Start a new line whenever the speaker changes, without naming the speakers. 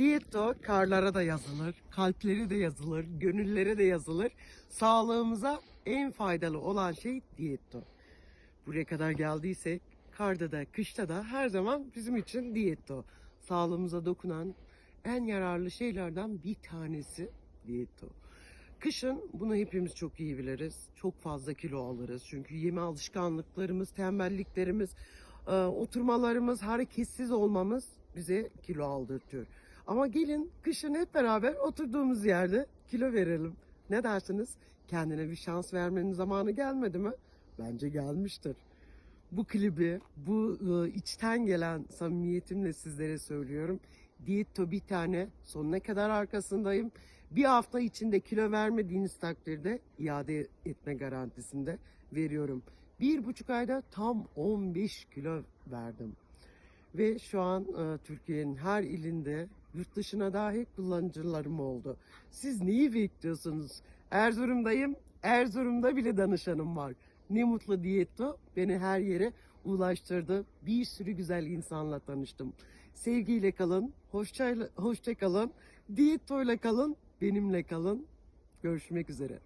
Diyetto karlara da yazılır, kalpleri de yazılır, gönüllere de yazılır. Sağlığımıza en faydalı olan şey diyetto. Buraya kadar geldiysek karda da kışta da her zaman bizim için diyetto. Sağlığımıza dokunan en yararlı şeylerden bir tanesi diyetto. Kışın bunu hepimiz çok iyi biliriz. Çok fazla kilo alırız. Çünkü yeme alışkanlıklarımız, tembelliklerimiz, e, oturmalarımız, hareketsiz olmamız bize kilo aldırtıyor. Ama gelin kışın hep beraber oturduğumuz yerde kilo verelim. Ne dersiniz? Kendine bir şans vermenin zamanı gelmedi mi? Bence gelmiştir. Bu klibi, bu e, içten gelen samimiyetimle sizlere söylüyorum. Diyetto bir tane, sonuna kadar arkasındayım. Bir hafta içinde kilo vermediğiniz takdirde iade etme garantisinde veriyorum. Bir buçuk ayda tam 15 kilo verdim. Ve şu an e, Türkiye'nin her ilinde yurt dışına dahi kullanıcılarım oldu. Siz neyi bekliyorsunuz? Erzurum'dayım. Erzurum'da bile danışanım var. Ne mutlu diyetto beni her yere ulaştırdı. Bir sürü güzel insanla tanıştım. Sevgiyle kalın, hoşça, hoşça kalın, diyettoyla kalın, benimle kalın. Görüşmek üzere.